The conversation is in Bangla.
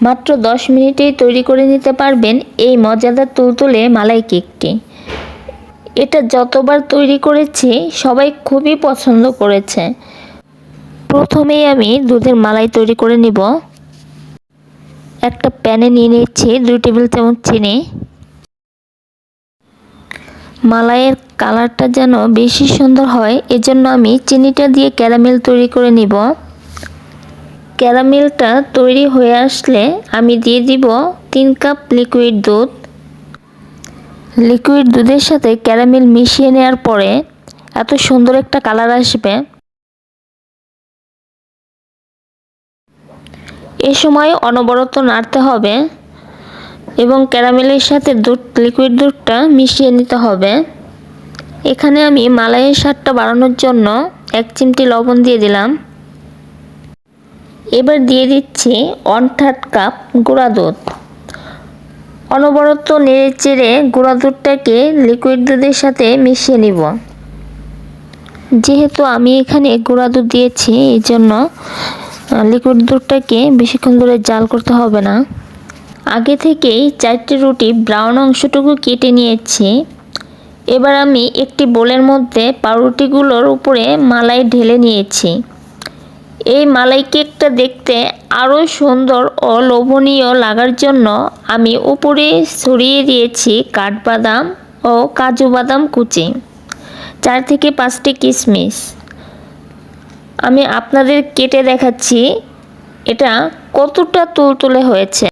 মাত্র দশ মিনিটেই তৈরি করে নিতে পারবেন এই মজাদার তুলতুলে মালাই কেকটি। এটা যতবার তৈরি করেছি, সবাই খুবই পছন্দ করেছে। প্রথমেই আমি দুধের মালাই তৈরি করে নিব। একটা প্যানে নিয়ে নিচ্ছি দুই টেবিল চামচ চিনি। মালাইয়ের কালারটা যেন বেশি সুন্দর হয়, এজন্য আমি চিনিটা দিয়ে ক্যারামেল তৈরি করে নিব। ক্যারামেলটা তৈরি হয়ে আসলে আমি দিয়ে দিব তিন কাপ লিকুইড দুধ। লিকুইড দুধের সাথে ক্যারামেল মিশিয়ে নেওয়ার পরে এত সুন্দর একটা কালার আসবে। এ সময় অনবরত নাড়তে হবে এবং ক্যারামেলের সাথে দুধ, লিকুইড দুধটা মিশিয়ে নিতে হবে। এখানে আমি মালাইয়ের স্বাদটা বাড়ানোর জন্য এক চিমটি লবণ দিয়ে দিলাম। এবার দিয়ে দিচ্ছি ওয়ান থার্ড কাপ গুঁড়া দুধ। অনবরত নেড়ে চেড়ে গুঁড়া দুধটাকে লিকুইড দুধের সাথে মিশিয়ে নিব। যেহেতু আমি এখানে গুঁড়া দুধ দিয়েছি, এই জন্য লিকুইড দুধটাকে বেশিক্ষণ ধরে জাল করতে হবে না। আগে থেকেই চারটি রুটি ব্রাউন অংশটুকু কেটে নিয়েছি। এবার আমি একটি বোলের মধ্যে পাউরুটিগুলোর উপরে মালাই ঢেলে নিয়েছি। এই মালাই কেকটা দেখতে আরও সুন্দর ও লোভনীয় লাগার জন্য আমি উপরে ছড়িয়ে দিয়েছি কাঠবাদাম ও কাজু বাদাম কুচি, চার থেকে পাঁচটি কিশমিশ। আমি আপনাদের কেটে দেখাচ্ছি, এটা কতটা তুলতুলে হয়েছে।